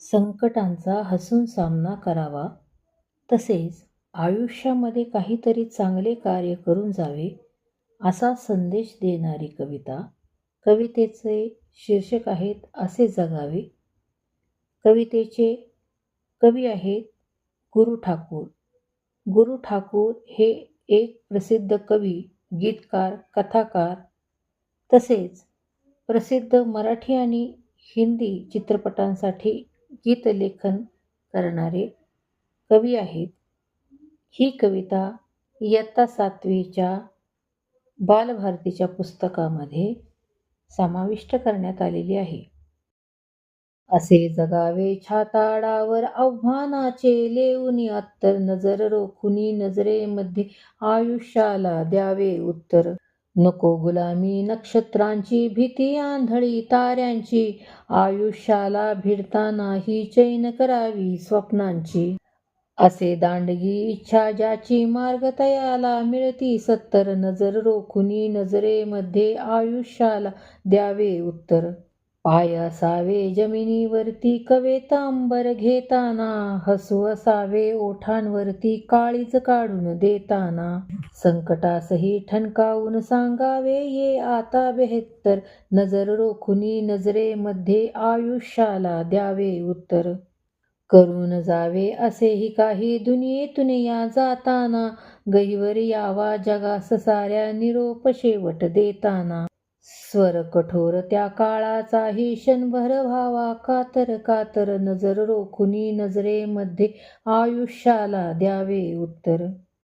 संकटांचा हसून सामना करावा. तसेच आयुष्यामध्ये काहीतरी चांगले कार्य करून जावे असा संदेश देणारी कविता कवितेचे शीर्षक आहेत असे जगावे. कवितेचे कवी आहेत गुरु ठाकूर. गुरु ठाकूर हे एक प्रसिद्ध कवी गीतकार कथाकार तसेच प्रसिद्ध मराठी आणि हिंदी चित्रपटांसाठी गीतलेखन करणारे कवी आहेत. ही कविता इयत्ता सातवीच्या बालभारतीच्या पुस्तकामध्ये समाविष्ट करण्यात आलेली आहे. असे जगावे छाताडावर आव्हानाचे लेऊनी अत्तर नजर रोखुनी नजरेमध्ये आयुष्याला द्यावे उत्तर. नको गुलामी नक्षत्रांची भीती आंधळी ताऱ्यांची आयुष्याला भिडताना ही चैन करावी स्वप्नांची. असे दांडगी इच्छा ज्याची मार्ग तयाला मिळती सत्तर नजर रोखुनी नजरेमध्ये आयुष्याला द्यावे उत्तर. पाय असावे जमिनीवरती कवेतांबर घेताना हसू असावे ओठांवरती काळीज काढून देताना. संकटासही ठणकावून सांगावे ये आता बेहत्तर नजर रोखुनी नजरेमध्ये आयुष्याला द्यावे उत्तर. करून जावे असेही काही दुनियेतून या जाताना गहिवर यावा जगास साऱ्या निरोप शेवट देताना. स्वर कठोर त्या काळाचाही क्षणभर व्हावा. कातर कातर नजर रोखुनी नजरेमध्ये आयुष्याला द्यावे उत्तर.